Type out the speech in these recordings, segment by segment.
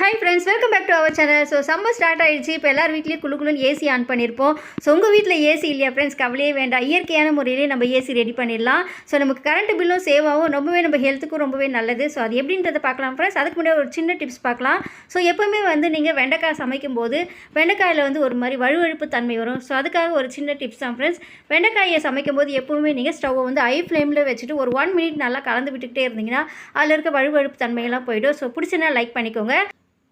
Hi friends welcome back to our channel so summer start ஆகிடுச்சு இப்போ எல்லார் வீட்லேயும் குழு குழுன்னு ஏசி ஆன் பண்ணியிருப்போம் ஸோ உங்கள் வீட்டில் ஏசி இல்லையா ஃப்ரெண்ட்ஸ் கவலையே வேண்டாம். இயற்கையான முறையிலே நம்ம ஏசி ரெடி பண்ணிடலாம். ஸோ நமக்கு கரண்ட் பில்லும் சேவ் ஆகும். ரொம்பவே நம்ம ஹெல்த்துக்கும் ரொம்பவே நல்லது. ஸோ அது எப்படின்றத பார்க்கலாம் ஃப்ரெண்ட்ஸ் அதுக்கு முன்னாடி ஒரு சின்ன டிப்ஸ் பார்க்கலாம். ஸோ எப்போவுமே வந்து நீங்கள் வெண்டைக்காய் சமைக்கும் போது வெண்டைக்காயில் வந்து ஒரு மாதிரி வழுவழுப்பு தன்மை வரும். ஸோ அதுக்காக ஒரு சின்ன டிப்ஸ் தான் ஃப்ரெண்ட்ஸ் வெண்டைக்காயை சமைக்கும் போது எப்போவுமே நீங்கள் ஸ்டவ்வை வந்து ஐ ஃப்ளேமில் வச்சுட்டு ஒரு ஒன் மினிட் நல்லா கலந்து விட்டுக்கிட்டே இருந்தீங்கன்னா அதில் இருக்க வழுவழுப்பு தன்மையெல்லாம் போயிடும். ஸோ பிடிச்சினா லைக் பண்ணிக்கோங்க.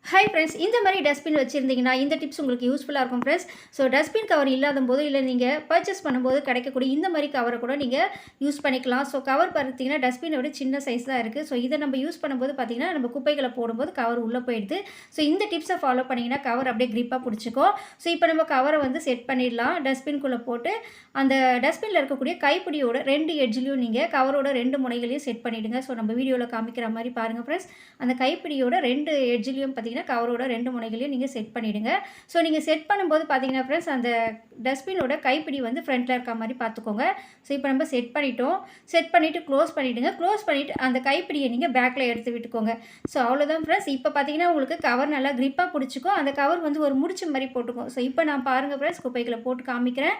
ஹை ஃப்ரெண்ட்ஸ் இந்த மாதிரி டஸ்ட்பின் வச்சுருந்தீங்கன்னா இந்த டிப்ஸ் உங்களுக்கு யூஸ்ஃபுல்லாக இருக்கும் ஃப்ரெண்ட்ஸ் ஸோ டஸ்ட்பின் கவர் இல்லாத போது இல்லை நீங்கள் பர்ச்சேஸ் பண்ணும்போது கிடைக்கக்கூடிய இந்த மாதிரி கவரை கூட நீங்கள் யூஸ் பண்ணிக்கலாம். ஸோ கவர் பார்த்தீங்கன்னா டஸ்ட்பினை விட சின்ன சைஸ் தான் இருக்குது ஸோ இதை நம்ம யூஸ் பண்ணும்போது பார்த்தீங்கன்னா நம்ம குப்பைகளை போடும்போது கவர் உள்ளே போயிடுது. ஸோ இந்த டிப்ஸை ஃபாலோ பண்ணிங்கன்னா கவர் அப்படியே க்ரிப்பாக பிடிச்சிக்கும் ஸோ இப்போ நம்ம கவரை வந்து செட் பண்ணிடலாம். டஸ்ட்பின்குள்ளே போட்டு அந்த டஸ்ட்பினில் இருக்கக்கூடிய கைப்பிடியோட ரெண்டு எட்ஜ்லையும் நீங்கள் கவரோட ரெண்டு முனைகளையும் செட் பண்ணிவிடுங்க ஸோ நம்ம வீடியோவில் காமிக்கிற மாதிரி பாருங்கள் ஃப்ரெண்ட்ஸ் அந்த கைப்பிடியோட ரெண்டு எட்ஜ்லையும் பார்த்தீங்கன்னா பார்த்தீங்கன்னா கவரோட ரெண்டு முனைகளையும் நீங்கள் செட் பண்ணிவிடுங்க ஸோ நீங்கள் செட் பண்ணும்போது பார்த்தீங்கன்னா ஃப்ரெண்ட்ஸ் அந்த டஸ்ட்பினோட கைப்பிடி வந்து ஃப்ரண்ட்டில் இருக்க மாதிரி பார்த்துக்கோங்க. ஸோ இப்போ நம்ம செட் பண்ணிட்டோம். செட் பண்ணிவிட்டு க்ளோஸ் பண்ணிவிடுங்க க்ளோஸ் பண்ணிவிட்டு அந்த கைப்பிடியை நீங்கள் பேக்கில் எடுத்து விட்டுக்கோங்க. ஸோ அவ்வளோதான் ஃப்ரெண்ட்ஸ் இப்போ பார்த்தீங்கன்னா உங்களுக்கு கவர் நல்லா க்ரிப்பாக பிடிச்சிக்கும். அந்த கவர் வந்து ஒரு முடிச்ச மாதிரி போட்டுக்கும் ஸோ இப்போ நான் பாருங்கள் ஃப்ரெண்ட்ஸ் குப்பைகளை போட்டு காமிக்கிறேன்.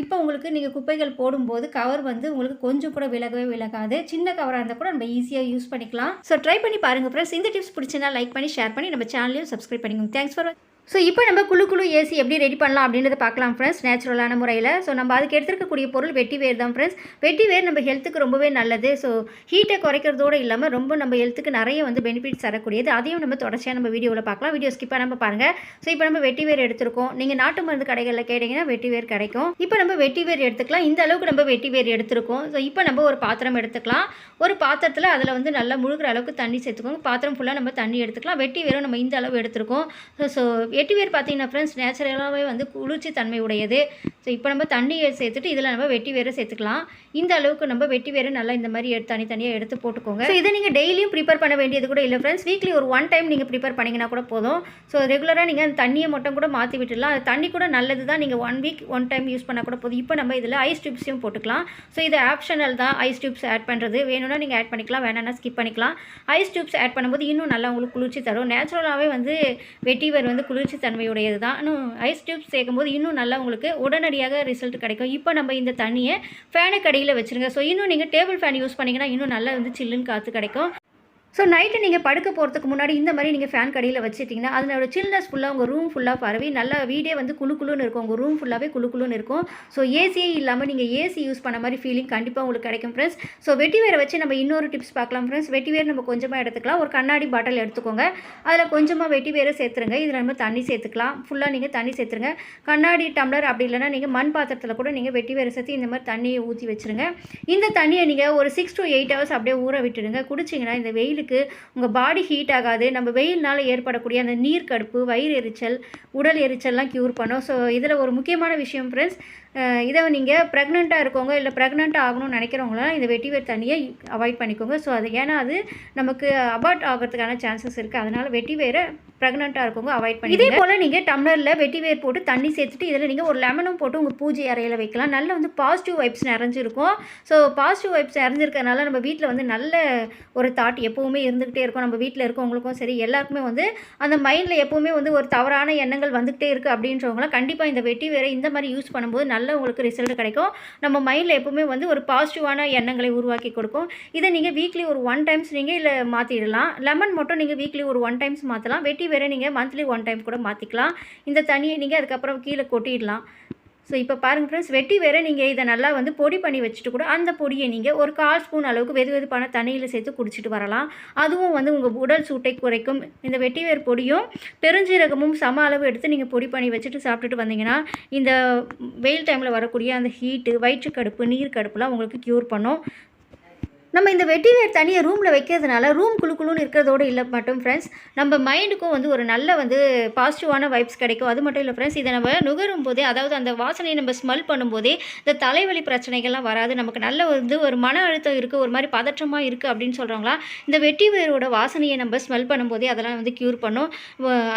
இப்போ உங்களுக்கு நீங்கள் குப்பைகள் போடும்போது கவர் வந்து உங்களுக்கு கொஞ்சம் கூட விலகவே விலகாது. சின்ன கவராக இருந்தால் கூட நம்ம ஈஸியாக யூஸ் பண்ணிக்கலாம். ஸோ ட்ரை பண்ணி பாருங்கள் ஃப்ரெண்ட்ஸ் இந்த டிப்ஸ் பிடிச்சினா லைக் பண்ணி ஷேர் பண்ணி நம்ம சேனலையும் சப்ஸ்கிரைப் பண்ணிக்கோங்க. தேங்க்ஸ் ஃபார் ஸோ இப்போ நம்ம குழு குழு ஏசி எப்படி ரெடி பண்ணலாம் அப்படின்றத பார்க்கலாம் ஃப்ரெண்ட்ஸ் நேச்சுரலான முறையில். ஸோ நம்ம அதுக்கு எடுத்துருக்கக்கூடிய பொருள் வெட்டி வேர் தான் ஃப்ரெண்ட்ஸ் வெட்டி வேர் நம்ம ஹெல்த்துக்கு ரொம்பவே நல்லது. ஸோ ஹீட்டை குறைக்கிறதோடு இல்லாமல் ரொம்ப நம்ம ஹெல்த்துக்கு நிறைய வந்து பெனிஃபிட்ஸ் தரக்கூடியது. அதையும் நம்ம தொடர்ச்சியாக நம்ம வீடியோவில் பார்க்கலாம். வீடியோ ஸ்கிப்பாக நம்ம பாருங்கள் ஸோ இப்போ நம்ம வெட்டி வேர் எடுத்திருக்கோம். நீங்கள் நாட்டு மருந்து கடைகளில் கேட்டிங்கன்னா வெட்டி வேர் கிடைக்கும். இப்போ நம்ம வெட்டி வேர் எடுத்துக்கலாம். இந்த அளவுக்கு நம்ம வெட்டி வேர் எடுத்திருக்கோம். ஸோ இப்போ நம்ம ஒரு பாத்திரம் எடுத்துக்கலாம். ஒரு பாத்திரத்தில் அதில் வந்து நல்லா முழுகிற அளவுக்கு தண்ணி சேர்த்துக்கோங்க. பாத்திரம் ஃபுல்லாக நம்ம தண்ணி எடுத்துக்கலாம். வெட்டி வேரும் நம்ம இந்த அளவு எடுத்துருக்கோம். ஸோ வெட்டி வேர் பார்த்தீங்கன்னா ஃப்ரெண்ட்ஸ் நேச்சுரலாகவே வந்து குளிர்ச்சி தன்மை உடையது. ஸோ இப்போ நம்ம தண்ணியை சேர்த்துட்டு இதில் நம்ம வெட்டி வேரை சேர்த்துக்கலாம். இந்த அளவுக்கு நம்ம வெட்டி வேறு நல்லா இந்த மாதிரி எடுத்து தனித்தனியாக எடுத்து போட்டுக்கோங்க. ஸோ இதை நீங்கள் டெய்லியும் ப்ரிப்பேர் பண்ண வேண்டியது கூட இல்லை ஃப்ரெண்ட்ஸ் வீக்லி ஒரு ஒன் டைம் நீங்கள் ப்ரிப்பேர் பண்ணிங்கன்னா கூட போதும். ஸோ ரெகுலராக நீங்கள் அந்த தண்ணியை மட்டும் கூட மாற்றி விட்டுடலாம். தண்ணி கூட நல்லது தான். நீங்கள் one week one time use பண்ணால் கூட போதும். இப்போ நம்ம இதில் ஐஸ் டியூப்ஸையும் போட்டுக்கலாம். ஸோ இது ஆப்ஷனல் தான். ஐஸ் டியூப்ஸ் ஆட் பண்ணுறது வேணும்னா நீங்கள் ஆட் பண்ணிக்கலாம். வேணாம்னா ஸ்கிப் பண்ணிக்கலாம். ஐஸ் டியூப்ஸ் ஆட் பண்ணும்போது இன்னும் நல்லா உங்களுக்கு குளிர்ச்சி தரும். நேச்சுரலாகவே வந்து வெட்டிவர் வந்து குளிர் குளிர்ச்சி தன்மையுடையது தான் இன்னும் ஐஸ் டியூப்ஸ் சேர்க்கும்போது இன்னும் நல்லா உங்களுக்கு உடனடியாக ரிசல்ட் கிடைக்கும். இப்போ நம்ம இந்த தண்ணியை ஃபேனுக்கு அடியில் வச்சுருங்க. ஸோ இன்னும் நீங்கள் டேபிள் ஃபேன் யூஸ் பண்ணிங்கன்னா இன்னும் நல்லா வந்து சில்லுன்னு காற்று கிடைக்கும். ஸோ நைட்டு நீங்கள் படுக்க போகிறதுக்கு முன்னாடி இந்த மாதிரி நீங்கள் ஃபேன் கடையில் வச்சுட்டிங்கன்னா அதனோட சில்னஸ் ஃபுல்லாக உங்கள் ரூம் ஃபுல்லாக பரவி நல்லா வீடே வந்து குளு குளுன்னு இருக்கும். உங்கள் ரூம் ஃபுல்லாகவே குளு குழுன்னு இருக்கும். ஸோ ஏசியே இல்லாமல் நீங்கள் ஏசி யூஸ் பண்ண மாதிரி ஃபீலிங் கண்டிப்பாக உங்களுக்கு கிடைக்கும் ஃப்ரெண்ட்ஸ் ஸோ வெட்டிவேரை வச்சு நம்ம இன்னொரு டிப்ஸ் பார்க்கலாம் ஃப்ரெண்ட்ஸ் வெட்டிவேர் நம்ம கொஞ்சமாக எடுத்துக்கலாம். ஒரு கண்ணாடி பாட்டில் எடுத்துக்கோங்க. அதில் கொஞ்சமாக வெட்டிவேரை சேர்த்துருங்க. இதில் நம்ம தண்ணி சேர்த்துக்கலாம். ஃபுல்லாக நீங்கள் தண்ணி சேர்த்துருங்க. கண்ணாடி டம்ளர் அப்படி இல்லைனா நீங்கள் மண் பாத்திரத்தில் கூட நீங்கள் வெட்டிவேரை சேர்த்து இந்த மாதிரி தண்ணியை ஊற்றி வச்சுருங்க. இந்த தண்ணியை நீங்கள் ஒரு சிக்ஸ் டு எயிட் ஹவர்ஸ் அப்படியே ஊற விட்டுடுங்க. குடிச்சிங்கன்னா இந்த வெயில் வெயிலுக்கு உங்கள் பாடி ஹீட் ஆகாது. நம்ம வெயில்னால் ஏற்படக்கூடிய அந்த நீர் கடுப்பு வயிறு எரிச்சல் உடல் எரிச்சல்லாம் க்யூர் பண்ணும். ஸோ இதில் ஒரு முக்கியமான விஷயம் ஃப்ரெண்ட்ஸ் இதை நீங்கள் ப்ரெக்னெண்ட்டாக இருக்கவங்க இல்லை ப்ரெக்னெண்ட்டாக ஆகணும்னு நினைக்கிறவங்களாம் இந்த வெட்டிவேர் தண்ணியை அவாய்ட் பண்ணிக்கோங்க. ஸோ அது ஏன்னா அது நமக்கு அபார்ட் ஆகிறதுக்கான சான்சஸ் இருக்குது அதனால் வெட்டிவேரை ப்ரெக்னெண்ட்டாக இருக்கவங்க அவாய்ட் பண்ணி இதே போல் நீங்கள் டம்ளரில் வெட்டிவேர் போட்டு தண்ணி சேர்த்துட்டு இதில் நீங்கள் ஒரு லெமனும் போட்டு உங்கள் பூஜை அறையில் வைக்கலாம். நல்ல வந்து பாசிட்டிவ் வைப்ஸ் நிறைஞ்சிருக்கும். ஸோ பாசிட்டிவ் வைப்ஸ் நிறைஞ்சிருக்கிறதுனால நம்ம வீட்டில் வந்து நல்ல ஒரு தாட் எப்போவுமே இருந்துக்கிட்டே இருக்கும். நம்ம வீட்டில் இருக்கவங்களுக்கும் சரி எல்லாருக்குமே வந்து அந்த மைண்டில் எப்போவுமே வந்து ஒரு தவறான எண்ணங்கள் வந்துக்கிட்டே இருக்குது அப்படின்றவங்களாம் கண்டிப்பாக இந்த வெட்டி வேற இந்த மாதிரி யூஸ் பண்ணும்போது நல்ல உங்களுக்கு ரிசல்ட் கிடைக்கும். நம்ம மைண்டில் எப்போவுமே வந்து ஒரு பாசிட்டிவான எண்ணங்களை உருவாக்கி கொடுக்கும். இதை நீங்கள் வீக்லி ஒரு ஒன் டைம்ஸ் நீங்கள் இல்லை மாற்றிடலாம் லெமன் மட்டும் நீங்கள் வீக்லி ஒரு ஒன் டைம்ஸ் மாற்றலாம் வெட்டி வேறு நீங்கள் மந்த்லி ஒன் டைம் கூட மாற்றிக்கலாம் இந்த தண்ணியை நீங்கள் அதுக்கப்புறம் கீழே கொட்டிடலாம். ஸோ இப்போ பாருங்கள் ஃப்ரெண்ட்ஸ் வெட்டி வேற நீங்கள் இதை நல்லா வந்து பொடி பண்ணி வச்சுட்டு கூட அந்த பொடியை நீங்கள் ஒரு கால் ஸ்பூன் அளவுக்கு வெது வெதுப்பான தண்ணியில் சேர்த்து குடிச்சிட்டு வரலாம். அதுவும் வந்து உங்கள் உடல் சூட்டை குறைக்கும். இந்த வெட்டி வேர் பொடியும் பெருஞ்சீரகமும் சம அளவு எடுத்து நீங்கள் பொடி பண்ணி வச்சுட்டு சாப்பிட்டுட்டு வந்தீங்கன்னா இந்த வெயில் டைமில் வரக்கூடிய அந்த ஹீட்டு வயிற்றுக்கடுப்பு நீர் கடுப்புலாம் உங்களுக்கு க்யூர் பண்ணும். நம்ம இந்த வெட்டிவேர் தனியை ரூமில் வைக்கிறதுனால ரூம் குழு குழுன்னு இருக்கிறதோடு இல்லை மட்டும் ஃப்ரெண்ட்ஸ் நம்ம மைண்டுக்கும் வந்து ஒரு நல்ல வந்து பாசிட்டிவான வைப்ஸ் கிடைக்கும். அது மட்டும் இல்லை ஃப்ரெண்ட்ஸ் இதை நம்ம நுகரும் போதே அதாவது அந்த வாசனையை நம்ம ஸ்மெல் பண்ணும்போதே இந்த தலைவலி பிரச்சனைகள்லாம் வராது. நமக்கு நல்ல வந்து ஒரு மன அழுத்தம் இருக்குது ஒரு மாதிரி பதற்றமாக இருக்குது அப்படின்னு சொல்கிறாங்களா இந்த வெட்டிவேரோட வாசனையை நம்ம ஸ்மெல் பண்ணும்போதே அதெல்லாம் வந்து க்யூர் பண்ணும்.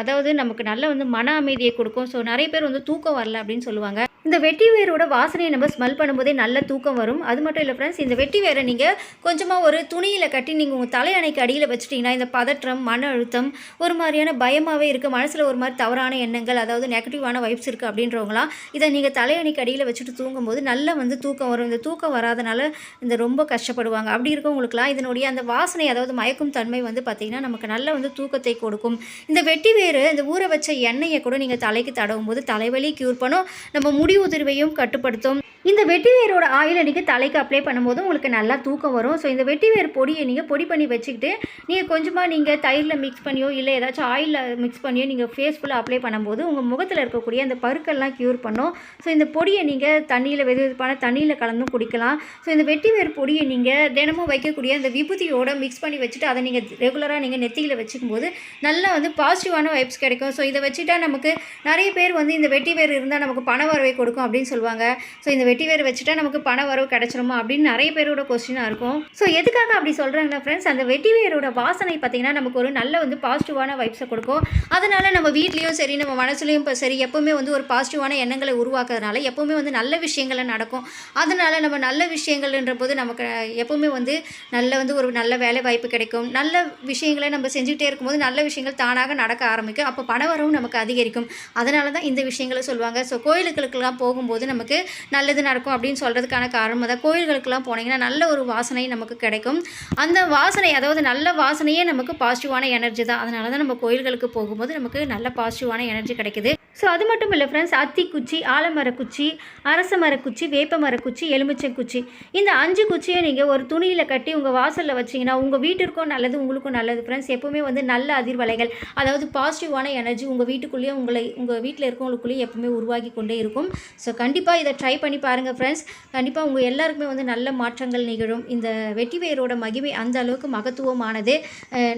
அதாவது நமக்கு நல்ல வந்து மன அமைதியை கொடுக்கும். ஸோ நிறைய பேர் வந்து தூக்கம் வரல அப்படின்னு சொல்லுவாங்க. இந்த வெட்டி வேரோட வாசனையை நம்ம ஸ்மெல் பண்ணும்போதே நல்ல தூக்கம் வரும். அது மட்டும் இல்லை ஃப்ரெண்ட்ஸ் இந்த வெட்டி வேரை நீங்கள் கொஞ்சமாக ஒரு துணியில் கட்டி நீங்கள் உங்கள் தலையணைக்கு அடியில் வச்சிட்டிங்கன்னா இந்த பதற்றம் மன அழுத்தம் ஒரு மாதிரியான பயமாகவே இருக்குது மனசில் ஒரு மாதிரி தவறான எண்ணங்கள் அதாவது நெகட்டிவான வைப்ஸ் இருக்குது அப்படின்றவங்களாம் இதை நீங்கள் தலையணைக்கு அடியில் வச்சுட்டு தூங்கும்போது நல்லா வந்து தூக்கம் வரும். இந்த தூக்கம் வராதனால இந்த ரொம்ப கஷ்டப்படுவாங்க. அப்படி இருக்கவங்களுக்குலாம் இதனுடைய அந்த வாசனை அதாவது மயக்கும் தன்மை வந்து பார்த்திங்கன்னா நமக்கு நல்ல வந்து தூக்கத்தை கொடுக்கும். இந்த வெட்டி வேறு இந்த ஊற வச்ச எண்ணெயை கூட நீங்கள் தலைக்கு தடவும் போது தலைவலி க்யூர் பண்ணும். நம்ம முடி உதிர்வையும் கட்டுப்படுத்தும். இந்த வெட்டிவேரோட ஆயிலை நீங்கள் தலைக்கு அப்ளை பண்ணும்போது உங்களுக்கு நல்லா தூக்கம் வரும். ஸோ இந்த வெட்டிவேர் பொடியை நீங்கள் பொடி பண்ணி வச்சுக்கிட்டு நீங்கள் கொஞ்சமாக நீங்கள் தயிரில் மிக்ஸ் பண்ணியோ இல்லை ஏதாச்சும் ஆயிலில் மிக்ஸ் பண்ணியோ நீங்கள் ஃபேஸ் ஃபுல்லாக அப்ளை பண்ணும்போது உங்கள் முகத்தில் இருக்கக்கூடிய அந்த பருக்கெல்லாம் க்யூர் பண்ணும். ஸோ இந்த பொடியை நீங்கள் தண்ணியில் வெது வெதுப்பான தண்ணியில் கலந்தும் குடிக்கலாம். ஸோ இந்த வெட்டிவேர் பொடியை நீங்கள் தினமும் வைக்கக்கூடிய அந்த விபூதியோட மிக்ஸ் பண்ணி வச்சுட்டு அதை நீங்கள் ரெகுலராக நீங்கள் நெத்தியில் வச்சுக்கும் போது நல்லா வந்து பாசிட்டிவான வைப்ஸ் கிடைக்கும். ஸோ இதை வச்சுட்டா நமக்கு நிறைய பேர் வந்து இந்த வெட்டிவேர் இருந்தால் நமக்கு பண வரவை கொடுக்கும் அப்படின்னு சொல்லுவாங்க. ஸோ இந்த வெட்டி வேறு வச்சுட்டா நமக்கு பண வரவு கிடைச்சிருமா அப்படின்னு நிறைய பேரோட கொஸ்டினாக இருக்கும். ஸோ எதுக்காக அப்படி சொல்கிறாங்கன்னா ஃப்ரெண்ட்ஸ் அந்த வெட்டி வேரோட வாசனை பார்த்தீங்கன்னா நமக்கு ஒரு நல்ல வந்து பாசிட்டிவான வைப்ஸை கொடுக்கும். அதனால் நம்ம வீட்லேயும் சரி நம்ம மனசுலையும் இப்போ சரி எப்போவுமே வந்து ஒரு பாசிட்டிவான எண்ணங்களை உருவாக்குறதுனால எப்போவுமே வந்து நல்ல விஷயங்களை நடக்கும். அதனால் நம்ம நல்ல விஷயங்கள்ன்ற போது நமக்கு எப்போவுமே வந்து நல்ல வந்து ஒரு நல்ல வேலை வாய்ப்பு கிடைக்கும். நல்ல விஷயங்களை நம்ம செஞ்சுக்கிட்டே இருக்கும்போது நல்ல விஷயங்கள் தானாக நடக்க ஆரம்பிக்கும். அப்போ பணவரவும் நமக்கு அதிகரிக்கும். அதனால தான் இந்த விஷயங்களை சொல்லுவாங்க. ஸோ கோயிலுகளுக்கெல்லாம் போகும்போது நமக்கு நல்லது நடக்கும் அப்படின்னு சொல்கிறதுக்கான காரணம் தான். கோயில்களுக்கெல்லாம் போனீங்கன்னா நல்ல ஒரு வாசனை நமக்கு கிடைக்கும். அந்த வாசனை அதாவது நல்ல வாசனையே நமக்கு பாசிட்டிவான எனர்ஜி தான். அதனால தான் நம்ம கோயில்களுக்கு போகும்போது நமக்கு நல்ல பாசிட்டிவான எனர்ஜி கிடைக்குது. ஸோ அது மட்டும் இல்லை ஃப்ரெண்ட்ஸ் அத்திக்குச்சி ஆலமரக்குச்சி அரச மரக்குச்சி வேப்ப மரக்குச்சி எலுமிச்சங்குச்சி. இந்த அஞ்சு குச்சியை நீங்கள் ஒரு துணியில் கட்டி உங்கள் வாசலில் வச்சிங்கன்னா உங்கள் வீட்டிற்கும் நல்லது உங்களுக்கும் நல்லது ஃப்ரெண்ட்ஸ் எப்போவுமே வந்து நல்ல அதிர்வலைகள் அதாவது பாசிட்டிவான எனர்ஜி உங்கள் வீட்டுக்குள்ளேயே உங்களை உங்கள் வீட்டில் இருக்கவங்களுக்குள்ளேயே எப்போவுமே உருவாகி கொண்டே இருக்கும். ஸோ கண்டிப்பாக இதை ட்ரை பண்ணி பாருங்கள் ஃப்ரெண்ட்ஸ் கண்டிப்பாக உங்கள் எல்லாருக்குமே வந்து நல்ல மாற்றங்கள் நிகழும். இந்த வெட்டிவேரோட மகிமை அந்த அளவுக்கு மகத்துவமானது.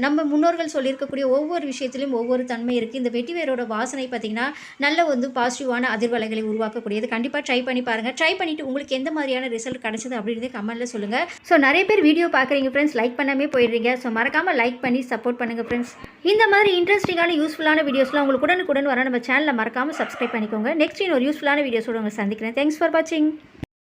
நம்ம முன்னோர்கள் சொல்லியிருக்கக்கூடிய ஒவ்வொரு விஷயத்துலையும் ஒவ்வொரு தன்மை இருக்குது இந்த வெட்டிவேரோட வாசனை பார்த்திங்கன்னா நல்ல வந்து பாசிட்டிவான அதிர்வலைகளை உருவாக்கக்கூடியது. கண்டிப்பாக ட்ரை பண்ணி பாருங்கள் ட்ரை பண்ணிவிட்டு உங்களுக்கு எந்த மாதிரியான ரிசல்ட் கிடச்சது அப்படின்றது கமெண்ட்டில் சொல்லுங்கள் ஸோ நிறைய பேர் வீடியோ பார்க்குறீங்க ஃப்ரெண்ட்ஸ் லைக் பண்ணாமே போயிடுறீங்க. ஸோ மறக்காமல் லைக் பண்ணி சப்போர்ட் பண்ணுங்கள் ஃப்ரெண்ட்ஸ் இந்த மாதிரி இன்ட்ரெஸ்டிங்கான யூஸ்ஃபுல்லான வீடியோஸ்லாம் உங்களுக்கு உடனுக்குடன் வர நம்ம சேனலில் மறக்காமல் சப்ஸ்கிரைப் பண்ணிக்கோங்க. நெக்ஸ்ட் இன்னொரு யூஸ்ஃபுல்லான வீடியோஸோட உங்களை சந்திக்கிறேன். தேங்க்ஸ் ஃபார் வாட்சிங்